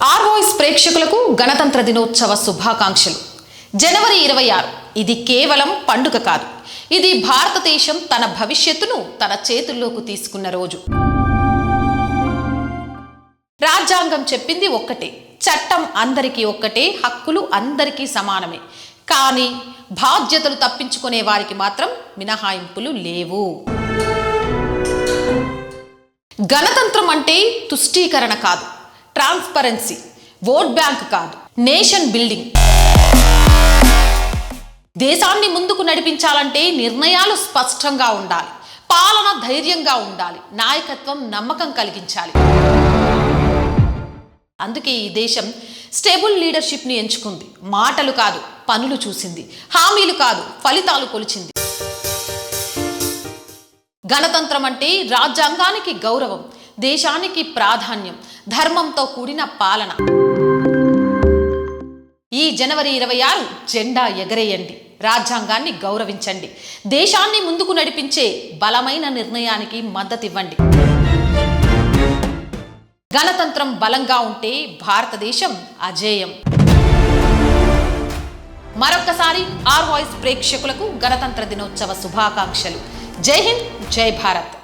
ఆర్వాయిస్ ప్రేక్షకులకు గణతంత్ర దినోత్సవ శుభాకాంక్షలు. జనవరి ఇరవై ఆరు ఇది కేవలం పండుగ కాదు. ఇది భారతదేశం తన భవిష్యత్తును తన చేతుల్లోకి తీసుకున్న రోజు. రాజ్యాంగం చెప్పింది ఒక్కటే చట్టం అందరికీ ఒక్కటే హక్కులు అందరికీ సమానమే. కానీ బాధ్యతలు తప్పించుకునే వారికి మాత్రం మినహాయింపులు లేవు. గణతంత్రం అంటే తుష్టీకరణ కాదు ట్రాన్స్పరెన్సీ ఓట్ బ్యాంక్ కాదు నేషన్ బిల్డింగ్. దేశాన్ని ముందుకు నడిపించాలంటే నిర్ణయాలు స్పష్టంగా ఉండాలి పాలన ధైర్యంగా ఉండాలి నాయకత్వం నమ్మకం కలిగించాలి. అందుకే ఈ దేశం స్టేబుల్ లీడర్షిప్ని ఎంచుకుంది. మాటలు కాదు పనులు చూసింది. హామీలు కాదు ఫలితాలు కొలిచింది. గణతంత్రం అంటే రాజ్యాంగానికి గౌరవం దేశానికి ప్రాధాన్యం ధర్మంతో కూడిన పాలన. ఈ జనవరి ఇరవై ఆరు జెండా ఎగరేయండి రాజ్యాంగాన్ని గౌరవించండి. దేశాన్ని ముందుకు నడిపించే బలమైన నిర్ణయానికి మద్దతివ్వండి. గణతంత్రం బలంగా ఉంటే భారతదేశం అజేయం. మరొక్కసారి ఆర్ వాయిస్ ప్రేక్షకులకు గణతంత్ర దినోత్సవ శుభాకాంక్షలు. జై హింద్ జై భారత్.